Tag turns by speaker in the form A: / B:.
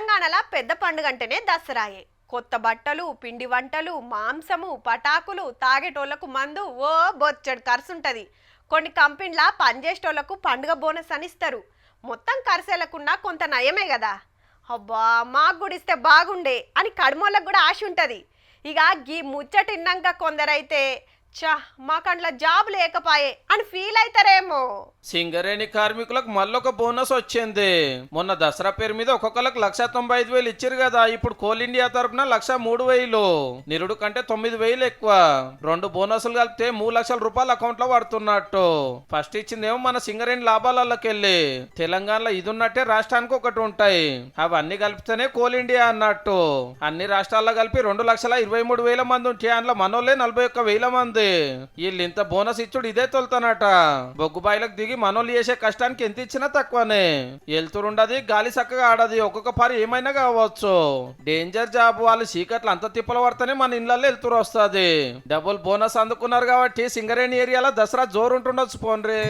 A: తెలంగాణలో పెద్ద పండుగ అంటేనే దసరాయే. కొత్త బట్టలు పిండి వంటలు మాంసము పటాకులు తాగేటోళ్ళకు మందు ఓ బొచ్చడు ఖర్చు కొన్ని కంపెనీల పనిచేసేటోళ్ళకు పండుగ బోనస్ అని ఇస్తారు. మొత్తం ఖర్చు కొంత నయమే కదా అబ్బా మాకు గుడిస్తే బాగుండే అని కడుమోళ్ళకు కూడా ఆశ ఉంటుంది ఇక గీ ముచ్చటిన్నాక కొందరైతే చా మాకండ్ల జాబ్ లేకపాయే అని ఫీల్ అవుతారేమో
B: సింగరేణి కార్మికులకు మళ్ళొక బోనస్ వచ్చింది. మొన్న దసరా పేరు మీద ఒక్కొక్కరికి లక్ష తొంభై ఐదు వేలు ఇచ్చారు కదా ఇప్పుడు కోల్ ఇండియా తరపున లక్ష మూడు వేలు. నిరుడు కంటే తొమ్మిది వేలు ఎక్కువ. రెండు బోనస్లు కలిపితే మూడు లక్షల రూపాయలు అకౌంట్లో పడుతున్నట్టు. ఫస్ట్ ఇచ్చిందేమో మన సింగరేణి లాభాలకెళ్ళి తెలంగాణలో ఇది ఉన్నట్టే రాష్ట్రానికి ఒకటి ఉంటాయి. అవన్నీ కలిపితేనే కోల్ ఇండియా అన్నట్టు. అన్ని రాష్ట్రాల్లో కలిపి రెండు లక్షల ఇరవై మూడు వేల మంది ఉంటే అందులో మనోళ్ళే నలభై ఒక్క వేల మంది. వీళ్ళు ఇంత బోనస్ ఇచ్చుడు ఇదే తొలుతానట. బొగ్గుబాయిలకు దిగి మనోళ్ళు చేసే కష్టానికి ఎంత ఇచ్చినా తక్కువనే. వెళ్తురుండది గాలి చక్కగా ఆడది ఒక్కొక్క పారి ఏమైనా కావచ్చు. డేంజర్ జాబ్ వాళ్ళు చీకట్లు అంత తిప్పలు పడితేనే మన ఇళ్ళల్లో వెళ్తురు వస్తుంది. డబుల్ బోనస్ అందుకున్నారు కాబట్టి సింగరేణి ఏరియాలో దసరా జోరు ఉంటుండొచ్చు పోన్రే.